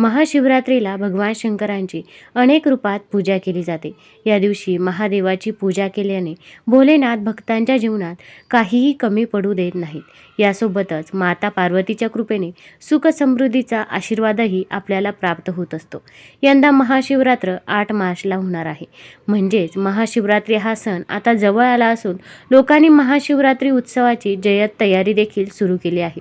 महाशिवरात्रीला भगवान शंकरांची अनेक रूपात पूजा केली जाते. या दिवशी महादेवाची पूजा केल्याने भोलेनाथ भक्तांच्या जीवनात काहीही कमी पडू देत नाहीत. यासोबतच माता पार्वतीच्या कृपेने सुख समृद्धीचा आशीर्वादही आपल्याला प्राप्त होत असतो. यंदा महाशिवरात्र आठ मार्चला होणार आहे. म्हणजेच महाशिवरात्री हा सण आता जवळ आला असून लोकांनी महाशिवरात्री उत्सवाची जय्यत तयारी देखील सुरू केली आहे.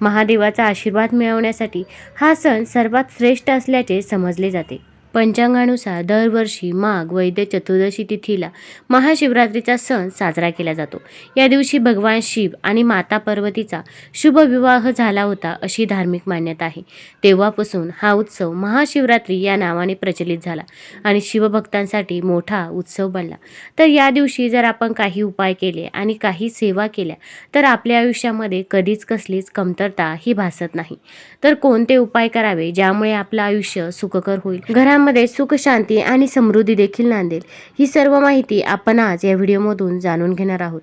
महादेवाचा आशीर्वाद मिळवण्यासाठी हा सण सर्वात श्रेष्ठ असल्याचे समजले जाते. पंचांगानुसार दरवर्षी माघ वैद्य चतुर्दशी तिथीला महाशिवरात्रीचा सण साजरा केला जातो. या दिवशी भगवान शिव आणि माता पार्वतीचा शुभविवाह झाला होता अशी धार्मिक मान्यता आहे. तेव्हापासून हा उत्सव महाशिवरात्री या नावाने प्रचलित झाला आणि शिवभक्तांसाठी मोठा उत्सव बनला. तर या दिवशी जर आपण काही उपाय केले आणि काही सेवा केल्या तर आपल्या आयुष्यामध्ये कधीच कसलीच कमतरता ही भासत नाही. तर कोणते उपाय करावे ज्यामुळे आपलं आयुष्य सुखकर होईल? घरा घरामध्ये सुख शांती आणि समृद्धी देखील नांदेल. ही सर्व माहिती आपण आज या व्हिडिओमधून जाणून घेणार आहोत.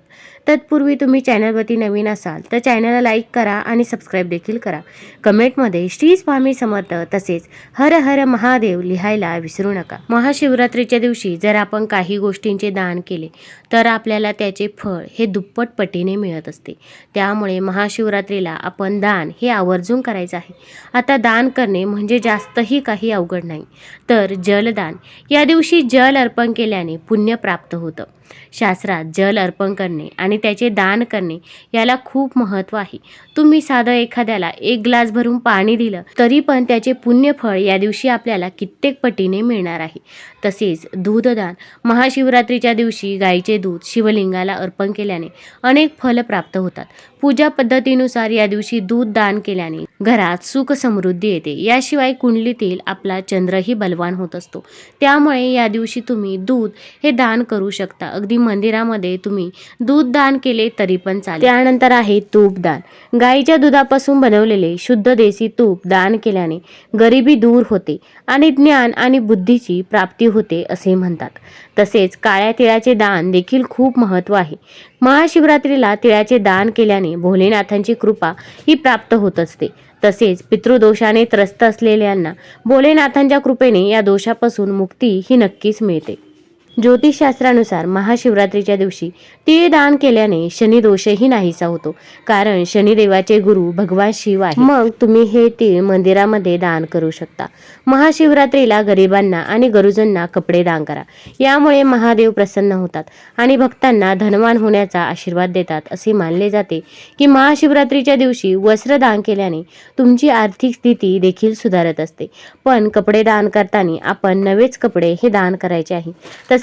तत्पूर्वी तुम्ही चॅनलवरती नवीन असाल तर चॅनलला लाईक करा आणि सबस्क्राईब देखील करा. कमेंटमध्ये श्री स्वामी समर्थ तसेच हर हर महादेव लिहायला विसरू नका. महाशिवरात्रीच्या दिवशी जर आपण काही गोष्टींचे दान केले तर आपल्याला त्याचे फळ हे दुप्पट पटीने मिळत असते. त्यामुळे महाशिवरात्रीला आपण दान हे आवर्जून करायचं आहे. आता दान करणे म्हणजे जास्तही काही अवघड नाही. तर जलदान. या दिवशी जल अर्पण केल्याने पुण्य प्राप्त होतं. शास्त्रात जल अर्पण करणे आणि त्याचे दान करणे याला खूप महत्त्व आहे. तुम्ही साधं एखाद्याला एक ग्लास भरून पाणी दिलं तरी पण त्याचे पुण्यफळ या दिवशी आपल्याला कित्येक पटीने मिळणार आहे. तसेच दूधदान. महाशिवरात्रीच्या दिवशी गायीचे दूध शिवलिंगाला अर्पण केल्याने अनेक फल प्राप्त होतात. पूजा पद्धतीनुसार या दिवशी दूध दान केल्याने घरात सुख समृद्धी येते. याशिवाय कुंडलीतील आपला चंद्रही बलवान होत असतो. त्यामुळे या दिवशी तुम्ही दूध हे दान करू शकता. अगदी मंदिरामध्ये तुम्ही दूध दान केले तरी पण चालेल. त्यानंतर आहे तूप दान. गाईच्या दुधापासून बनवलेले शुद्ध देसी तूप दान केल्याने गरिबी दूर होते आणि ज्ञान आणि बुद्धीची प्राप्ती होते असे म्हणतात. तसेच काळ्या तिळाचे दान देखील खूप महत्त्व आहे. महाशिवरात्रीला तिळाचे दान केल्याने भोलेनाथांची कृपा ही प्राप्त होत असते. तसेच पितृदोषाने त्रस्त असलेल्यांना भोलेनाथांच्या कृपेने या दोषापासून मुक्ती ही नक्कीच मिळते. ज्योतिषशास्त्रानुसार महाशिवरात्रीच्या दिवशी तीळ दान केल्याने शनिदोषही नाहीसा होतो. कारण शनिदेवाचे गुरु भगवान शिव आहे मग? तुम्ही हे तीळ मंदिरामध्ये दान करू शकता. महाशिवरात्रीला गरिबांना आणि गरुजांना कपडे दान करा. यामुळे महादेव प्रसन्न होतात आणि भक्तांना धनवान होण्याचा आशीर्वाद देतात असे मानले जाते की महाशिवरात्रीच्या दिवशी वस्त्र दान केल्याने तुमची आर्थिक स्थिती देखील सुधारत असते. पण कपडे दान करताना आपण नवेच कपडे हे दान करायचे आहे.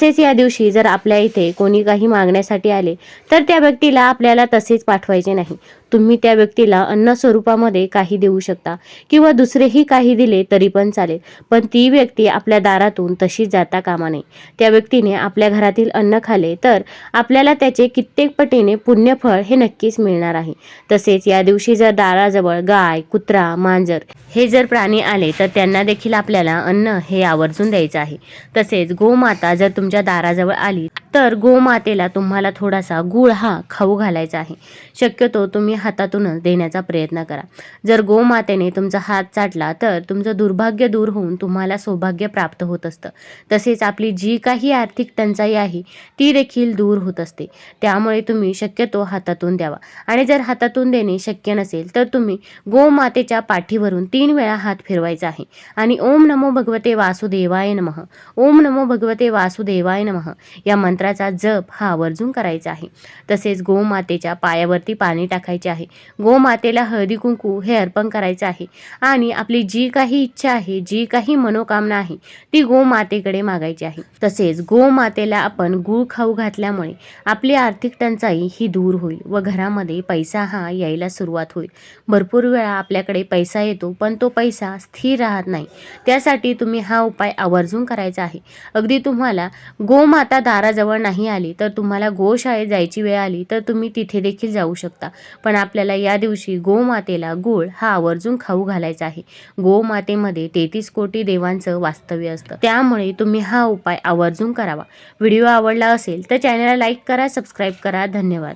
तसेच या दिवशी जर आपल्या इथे कोणी काही मागण्यासाठी आले तर त्या व्यक्तीला आपल्याला तसेच पाठवायचे नाही. तुम्ही त्या व्यक्तीला अन्न स्वरूपामध्ये काही देऊ शकता किंवा दुसरेही काही दिले तरी पण चालेल. पण ती व्यक्ती आपल्या दारातून तशी जाता कामा नये. त्या व्यक्तीने आपल्या घरातील अन्न खाले तर आपल्याला त्याचे कित्येक पटीने पुण्यफळ हे नक्कीच मिळणार आहे. तसेच या दिवशी जर दाराजवळ गाय कुत्रा मांजर हे जर प्राणी आले तर त्यांना देखील आपल्याला अन्न हे आवर्जून द्यायचं आहे. तसेच गोमाता जर तुमच्या दाराजवळ आली तर गोमातेला तुम्हाला थोडासा गुळ हा खाऊ घालायचा आहे. शक्यतो तुम्ही हातातूनच देण्याचा प्रयत्न करा. जर गोमातेने तुमचा हात चाटला तर तुमचं दुर्भाग्य दूर होऊन तुम्हाला सौभाग्य प्राप्त होत असतं. तसेच आपली जी काही आर्थिक टंचाई आहे ती देखील दूर होत असते. त्यामुळे तुम्ही शक्यतो हातातून द्यावा. आणि जर हातातून देणे शक्य नसेल तर तुम्ही गोमातेच्या पाठीवरून तीन वेळा हात फिरवायचा आहे. आणि ओम नमो भगवते वासुदेवाय नमः. ओम नमो भगवते वासुदेवाय नमः. या मंत्र मंत्राचा जप हा आवर्जून करायचा आहे. तसेच गोमातेच्या पायावरती पाणी टाकायचे आहे. गोमातेला हळदी कुंकू हे अर्पण करायचं आहे. आणि आपली जी काही इच्छा आहे जी काही मनोकामना आहे ती गोमातेकडे मागायची आहे. तसेच गोमातेला आपण गूळ खाऊ घातल्यामुळे आपली आर्थिक टंचाई ही दूर होईल व घरामध्ये पैसा हा यायला सुरुवात होईल. भरपूर वेळा आपल्याकडे पैसा येतो पण तो पैसा स्थिर राहत नाही. त्यासाठी तुम्ही हा उपाय आवर्जून करायचा आहे. अगदी तुम्हाला गोमाता दाराजवळ नाही आली तर तुम्हाला गोशाळेत जायची वेळ आली तर तुम्ही तिथे देखील जाऊ शकता. पण आपल्याला या दिवशी गोमातेला गुळ हा आवर्जून खाऊ घालायचा आहे. गोमातेमध्ये तेहतीस कोटी देवांचं वास्तव्य असतं. त्यामुळे तुम्ही हा उपाय आवर्जून करावा. व्हिडिओ आवडला असेल तर चॅनलला लाईक करा सबस्क्राईब करा. धन्यवाद.